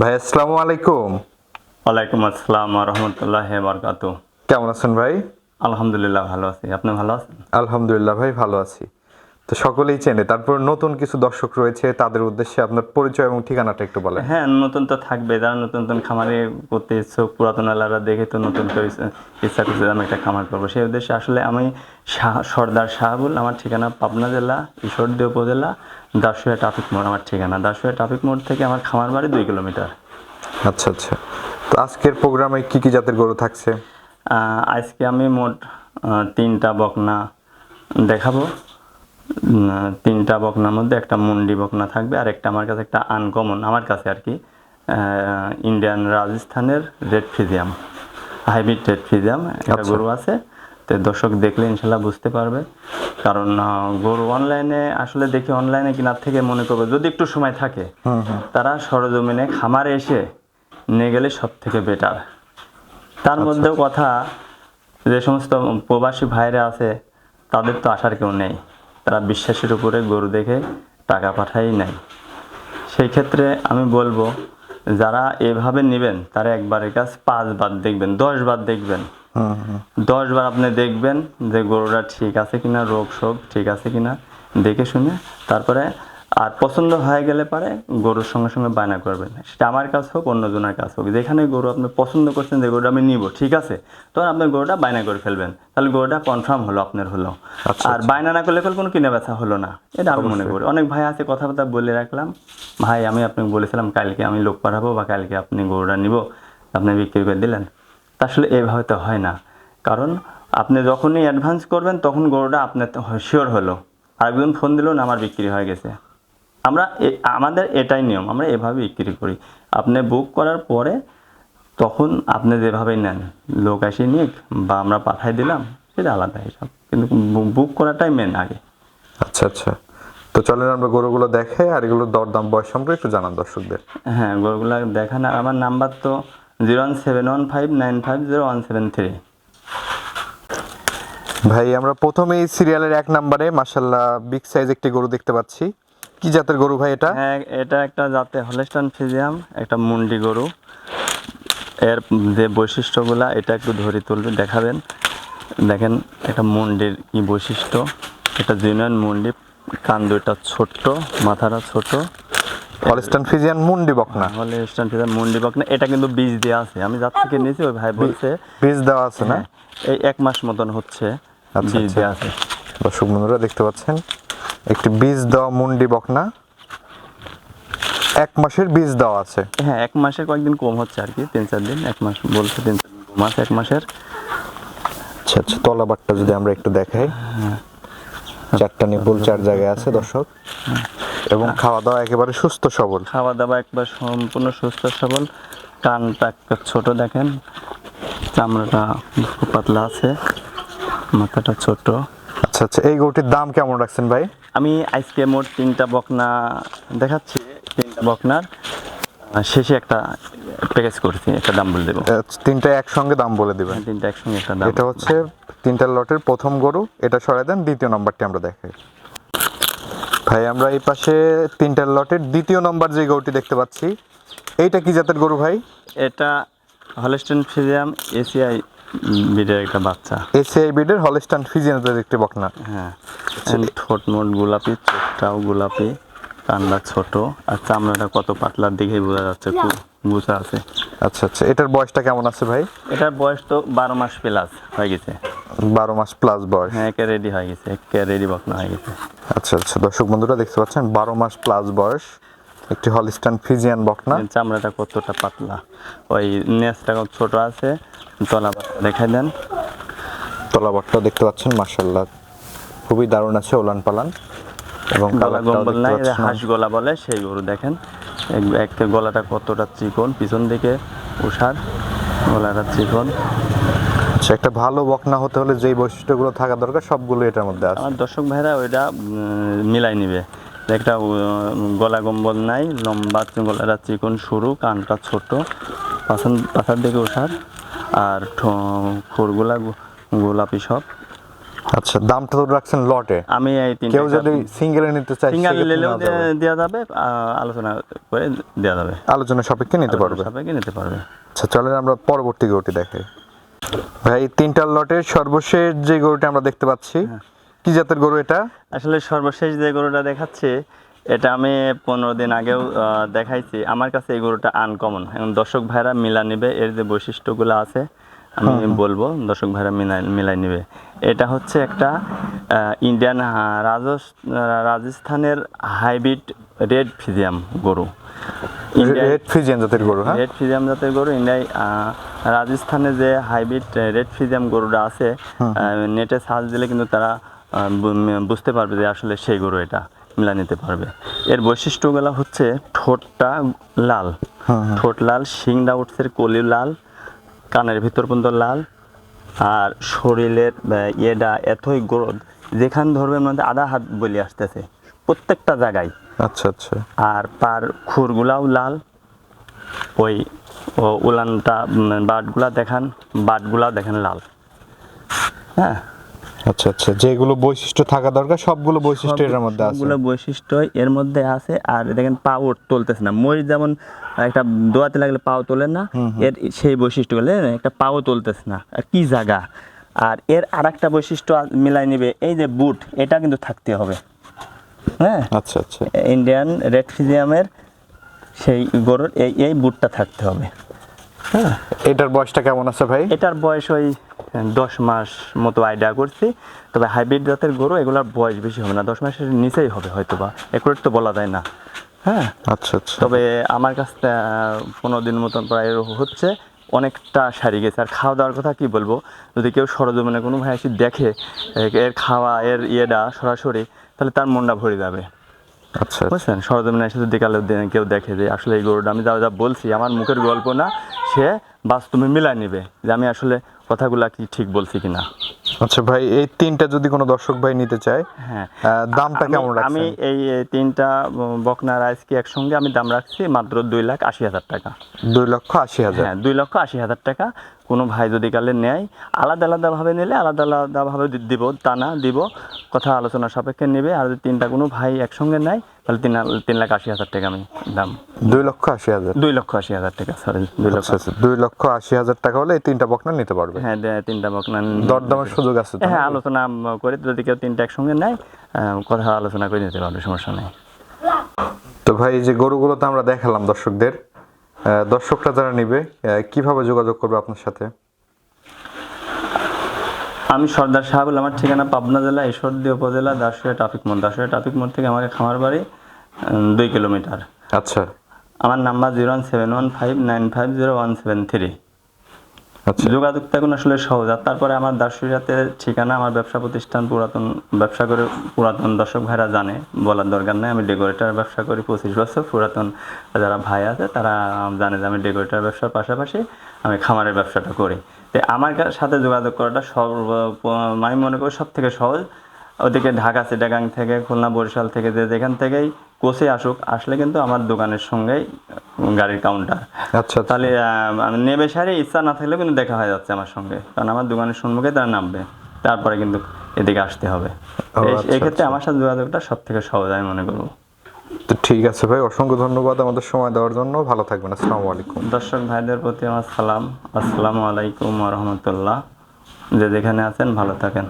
ভাই আসসালামু আলাইকুম। ওয়ালাইকুম আসসালাম রহমতুল্লাহ বরকাত কেমন আছেন ভাই? আলহামদুলিল্লাহ ভালো আছি। আপনি ভালো আছেন? আলহামদুলিল্লাহ ভাই ভালো আছি। তো সকলেই চেনে। তারপর নতুন কিছু দর্শক রয়েছে তাদের উদ্দেশ্যে আপনার পরিচয় এবং ঠিকানাটা একটু বলেন। হ্যাঁ নতুন তো থাকবে। যারা নতুন নতুন খামারে করতে ইচ্ছুক পুরাতন এলাকা দেখে তো নতুন করে ইচ্ছা- করছে আমি একটা খামার করব। সেই উদ্দেশ্যে আসলে আমি শাহ সর্দার শাহাবুল আমার ঠিকানা পাবনা জেলা ঈশ্বরদী উপজেলা দাসুয়া ট্রাফিক মোড় আমার ঠিকানা। দাসুয়া ট্রাফিক মোড় থেকে আমার খামার বাড়ি দুই কিলোমিটার। আচ্ছা আচ্ছা। তো আজকের প্রোগ্রামে কি কি জাতের গরু থাকছে? আজকে আমি মোট তিনটা বকনা দেখাবো। তিনটা বকনার মধ্যে একটা মুন্ডি বকনা থাকবে আর একটা আমার কাছে একটা আনকমন আমার কাছে আর কি ইন্ডিয়ান রাজস্থানের রেড ফিজিয়াম হাইব্রিড রেড ফিজিয়াম একটা আচ্ছা। গরু আছে। তো দর্শক দেখলে ইনশাল্লাহ বুঝতে পারবে। কারণ গরু অনলাইনে আসলে দেখি অনলাইনে কেনার থেকে মনে করবে যদি একটু সময় থাকে তারা সরজমিনে খামারে এসে নিয়ে গেলে সব থেকে বেটার তার মধ্যেও কথা যে সমস্ত প্রবাসী ভাইরা আছে তাদের তো আসার কেউ নেই। তারা বিশ্বাসের উপরে গরু দেখে টাকা পাঠাই নাই সেই ক্ষেত্রে আমি বলব যারা এভাবে নেবেন তারা একবারের কাছ পাঁচবার দেখবেন দশ বার দেখবেন। হুম হুম দশ বার আপনি দেখবেন যে গরুটা ঠিক আছে কিনা রোগ শোক ঠিক আছে কিনা দেখে শুনে তারপরে আর পছন্দ হয়ে গেলে পারে গরুর সঙ্গে সঙ্গে বায়না করবেন। সেটা আমার কাছে হোক অন্যজনের কাছে হোক। যেখানে গরু আপনি পছন্দ করছেন যে গরুটা আমি নিব ঠিক আছে? তখন আপনি গরুটা বায়না করে ফেলবেন। তাহলে গরুটা কনফার্ম হলো আপনার হলো। আচ্ছা, আর বায়না না করলে কোনো কিনে বেচা হলো না। এটা আমি মনে করি। অনেক ভাই আছে কথাবার্তা বলে রাখলাম। ভাই আমি আপনাকে বলেছিলাম কালকে আমি লোক পাঠাবো বা কালকে আপনি গরুটা নিব আপনি বিক্রি করে দিলেন। তা আসলে এভাবে তো হয় না। কারণ আপনি যখনই অ্যাডভান্স করবেন তখন গরুটা আপনার শিওর হলো। আরেকজন ফোন দিল না আমার বিক্রি হয়ে গেছে। আমরা আমাদের এটাই নিয়ম আমরা এভাবে বিক্রি করি। আপনি বুক করার পরে তখন আপনি যেভাবেই নেন লোক আসে নিক বা আমরা পাঠাই দিলাম সেটা আলাদা হিসাব। কিন্তু বুক করাটাই মেন আগে। আচ্ছা আচ্ছা। তো চলেন আমরা গরুগুলো দেখে আর এগুলোর দরদাম বয়স সম্পর্কে একটু জানান দর্শকদের। হ্যাঁ গরুগুলো দেখান আর আমার নাম্বার তো zero one seven one five nine five zero one seven three ভাই আমরা প্রথমেই সিরিয়ালের এক নম্বরে মাসাল্লাহ বিগ সাইজ একটি গরু দেখতে পাচ্ছি। কি জাতের গরু ভাই এটা? হ্যাঁ এটা একটা জাতে হলেস্টান ফিজিয়াম একটা মুন্ডি গরু। এর যে বৈশিষ্ট্যগুলা এটা একটু ধরে তুলবে দেখাবেন। দেখেন একটা মুন্ডির কি বৈশিষ্ট্য? এটা জেনুইন মুন্ডি কান দুইটা ছোট্ট মাথাটা ছোট। হলস্টান ফিজিয়ান মুন্ডি বকনা? হলেস্টান ফিজিয়াম মুন্ডি বকনা। এটা কিন্তু বীজ দেওয়া আছে। আমি যার থেকে নিয়েছি ওই ভাই বলছে। বীজ দেওয়া আছে না? হ্যাঁ, এই এক মাস মতন হচ্ছে আচ্ছা, বীজ আচ্ছা। দেওয়া আছে। দর্শক বন্ধুরা দেখতে পাচ্ছেন? একটি বীজ দেওয়া মুন্ডি বকনা। এক মাসের বীজ দেওয়া আছে। হ্যাঁ এক মাসের কয়েকদিন কম হচ্ছে আর কি তিন চার দিন এক মাস বলছে তিন চার দিন আছে এক মাসের। আচ্ছা আচ্ছা তলাবারটা যদি আমরা একটু দেখাই। চারটা নিপুল চার জায়গায় আছে দর্শক। এবং খাওয়া দাওয়া একেবারে সুস্থ সবল। খাওয়া দাওয়া একবার সম্পূর্ণ সুস্থ সবল। কানটা একটা ছোট দেখেন। চামড়াটা পাতলা আছে মাথাটা ছোট। আচ্ছা আচ্ছা এই গরুটির দাম কেমন রাখছেন ভাই? আমি আজকে মোট তিনটা বকনা দেখাচ্ছি তিনটা বকনার শেষে একটা প্যাকেজ করছি একটা দাম বলে দেবো। তিনটা একসঙ্গে দাম বলে দিবেন। তিনটা একসঙ্গে একটা দাম। এটা হচ্ছে তিনটা লটের প্রথম গরু এটা সরাই দেন দ্বিতীয় নম্বরটি আমরা দেখাই। ভাই আমরা এই পাশে তিনটা লটের দ্বিতীয় নম্বর যে গরুটি দেখতে পাচ্ছি এইটা কি জাতের গরু ভাই? এটা হলেস্টেন ফিজিয়াম এসিআই বিডের একটা বাচ্চা। এসিআই বিডের হলস্টান ফিজিয়ানের একটি বকনা। হ্যাঁ ঠোঁট মোট গোলাপি চোখটাও গোলাপি কান্ডা ছোট আর চামড়াটা কত পাতলার দিকেই বোঝা যাচ্ছে খুব বুঝা আছে। আচ্ছা আচ্ছা এটার বয়সটা কেমন আছে ভাই? এটার বয়স তো বারো মাস প্লাস হয়ে গেছে। বারো মাস প্লাস বয়স। হ্যাঁ একে রেডি হয়ে গেছে একে রেডি বকনা হয়ে গেছে। আচ্ছা আচ্ছা দর্শক বন্ধুরা দেখতে পাচ্ছেন বারো মাস প্লাস বয়স। একটি হলিস্টান ফিজিয়ান বকনা চামড়াটা কতটা পাতলা? ওই নেসটা ছোট আছে তলা পাতা দেখাই দেন। তলাবারটাও দেখতে পাচ্ছেন মার্শাল্লাহ খুবই দারুণ আছে ওলান পালান এবং গলা গম্বল নাই হাঁস গলা বলে সেই গরু দেখেন। এক- এক গলাটা কতটা চিকন পিছন দিকে উষার গলাটা চিকন। আচ্ছা একটা ভালো বকনা হতে হলে যেই বৈশিষ্ট্যগুলো থাকা দরকার সবগুলো এটার মধ্যে আছে। আমার দর্শক ভাইরা ওইটা মিলাই নিবে। একটা গলা গম্বল নাই লম্বা গলাটা চিকন সরু কানটা ছোট পাছন পাথার দিকে ওঠার আর খুরগুলা গোলাপি সব। আচ্ছা দামটা তো রাখছেন লটে। আমি এই তিনটা কেউ যদি সিঙ্গেলে নিতে চায় সিঙ্গেল নিলেও যাবে। দেওয়া যাবে আলোচনা করে দেওয়া যাবে। আলোচনা সাপেক্ষে নিতে পারবে। সবাইকে নিতে পারবে। আচ্ছা চলেন আমরা পরবর্তী গরুটি দেখাই ভাই তিনটার লটের সর্বশেষ যে গরুটি আমরা দেখতে পাচ্ছি কি জাতের গরু এটা? আসলে সর্বশেষ যে গরুটা দেখাচ্ছে এটা আমি পনেরো দিন আগেও দেখাইছি। আমার কাছে এই গরুটা আনকমন এখন দর্শক ভাইরা মিলা নিবে এর যে বৈশিষ্ট্যগুলো আছে আমি বলব দর্শক ভাইরা মিলাই মিলাই নিবে। এটা হচ্ছে একটা ইন্ডিয়ান রাজস্থানের হাইব্রিড রেড ফিজিয়াম গরু। রেড ফিজিয়ান জাতের গরু হ্যাঁ? রেড ফিজিয়াম জাতের গরু। ইন্ডিয়ায় রাজস্থানে যে হাইব্রিড রেড ফিজিয়াম গরুটা আছে নেটে সার্চ দিলে কিন্তু তারা বুঝতে পারবে যে আসলে সেই গরু এটা মিলা নিতে পারবে। এর বৈশিষ্ট্যগুলো হচ্ছে ঠোঁটটা লাল। ঠোঁট লাল শিংটা উঠছে কলি লাল কানের ভিতর পর্যন্ত লাল আর শরীরের ইয়েটা এতই গ্রোথ যেখান ধরবেন মধ্যে আধা হাত বলি আসতেছে প্রত্যেকটা জায়গায়। আচ্ছা আচ্ছা। আর পার খুরগুলাও লাল। ওই উলানটা বাটগুলা দেখান বাটগুলাও দেখেন লাল। হ্যাঁ? আচ্ছা আচ্ছা যেগুলো বৈশিষ্ট্য থাকা দরকার সবগুলো বৈশিষ্ট্য এর মধ্যে আছে। সবগুলো বৈশিষ্ট্য এর মধ্যে আছে। আর দেখেন পাও তুলতেছে না। মরিচ যেমন একটা দোয়াতে লাগলে পাও তোলে না এর সেই বৈশিষ্ট্যগুলো জানেন? একটা পাও তুলতেছে না। আর কি জায়গা আর এর আর একটা বৈশিষ্ট্য মিলাই নিবে এই যে বুট এটা কিন্তু থাকতে হবে। হ্যাঁ? আচ্ছা আচ্ছা। ইন্ডিয়ান রেড ফিজিয়ামের সেই গরুর এই এই বুটটা থাকতে হবে। হ্যাঁ। এটার বয়সটা কেমন আছে ভাই? এটার বয়স ওই দশ মাস মতো আইডিয়া করছি। তবে হাইব্রিড জাতের গরু এগুলোর বয়স বেশি হবে না। দশ মাসের নিচেই হবে হয়তো বা একুরেট তো বলা যায় না। হ্যাঁ। আচ্ছা আচ্ছা। তবে আমার কাছে পনেরো দিন মতন প্রায় হচ্ছে। অনেকটা সারি গেছে। আর খাওয়া দাওয়ার কথা কি বলব? যদি কেউ সরজমিনে কোনো ভাই এসে দেখে এর খাওয়া এর ইয়েটা সরাসরি তাহলে তার মনটা ভরে যাবে। আচ্ছা বুঝছেন? সরজমিনে এসে যদি কালো দিনে কেউ দেখে যে আসলে এই গরুটা আমি যা যা বলছি আমার মুখের গল্প না। সে বাস্তবে মিলাই নেবে যে আমি আসলে কথাগুলা কি ঠিক বলছি কিনা। আচ্ছা ভাই এই তিনটা যদি কোনো দর্শক ভাই নিতে চায় হ্যাঁ। দামটা কেমন আমি রাখছেন এই এই তিনটা বকনা রাইসকে একসঙ্গে আমি দাম রাখছি মাত্র দুই লাখ আশি হাজার টাকা। দুই লক্ষ আশি হাজার? হ্যাঁ দুই লক্ষ আশি হাজার টাকা কোনো ভাই যদি কালে নেয় আলাদা আলাদাভাবে নিলে আলাদা আলাদাভাবে দিব তা না দিব কথা আলোচনা সাপেক্ষে নেবে। আর যদি তিনটা কোনো ভাই একসঙ্গে নেয় তাহলে তিন তিন লাখ আশি হাজার টাকা আমি দাম। দুই লক্ষ আশি হাজার? দুই লক্ষ আশি হাজার টাকা সরি দুই লক্ষ আচ্ছা আচ্ছা দুই লক্ষ আশি হাজার টাকা হলে এই তিনটা বকনা নিতে পারবে? হ্যাঁ তিনটা বকনা দরদামের সুযোগ আছে হ্যাঁ আলোচনা করে যদি কেউ তিনটা একসঙ্গে নেয় কথা আলোচনা করে নিতে পারবে সমস্যা নেই। তো ভাই এই যে গরুগুলো তো আমরা দেখালাম দর্শকদের দর্শকরা যারা নিবে কীভাবে যোগাযোগ করবে আপনার সাথে? আমি সর্দার সাহাবুল আমার ঠিকানা পাবনা জেলা ঈশ্বরদী উপজেলা দাসুয়া ট্রাফিক মোড়। দাসুয়া ট্রাফিক মোড় থেকে আমাকে খামার বাড়ি দুই কিলোমিটার। আচ্ছা। আমার number zero one seven one five nine five zero one seven three. আচ্ছা। যোগাযোগটা এখন আসলে সহজ। আর তারপরে আমার দাসুরিয়াতে ঠিকানা আমার ব্যবসা প্রতিষ্ঠান পুরাতন ব্যবসা করে পুরাতন দর্শক ভাইরা জানে বলার দরকার নেই। আমি ডেকোরেটার ব্যবসা করি পঁচিশ বছর পুরাতন যারা ভাই আছে তারা জানে যে আমি ডেকোরেটার ব্যবসার পাশাপাশি আমি খামারের ব্যবসাটা করি। তো আমার সাথে যোগাযোগ করাটা সর্ব আমি মনে করি সব থেকে সহজ। ওদিকে ঢাকা চিটাগাং থেকে খুলনা বরিশাল থেকে যে যেখান থেকেই কোচে আসুক আসলে কিন্তু আমার দোকানের সঙ্গেই গাড়ির কাউন্টার আচ্ছা তাহলে আহ, আমি নেবে সারে ইচ্ছা না থাকলেও কিন্তু দেখা হয়ে যাচ্ছে আমার সঙ্গে। কারণ আমার দোকানের সম্মুখে তারা নামবে। তারপরে কিন্তু এদিকে আসতে হবে। আচ্ছা, এই ক্ষেত্রে আমার সাথে যোগাযোগটা সব থেকে সহজ আমি মনে করব। তো ঠিক আছে ভাই, অসংখ্য ধন্যবাদ আমাদের সময় দেওয়ার জন্য। ভালো থাকবেন, আসসালামু আলাইকুম। দর্শক ভাইদের প্রতি আমার সালাম। আসসালামু আলাইকুম রহমতুল্লাহ। যে যেখানে আছেন, ভালো থাকেন।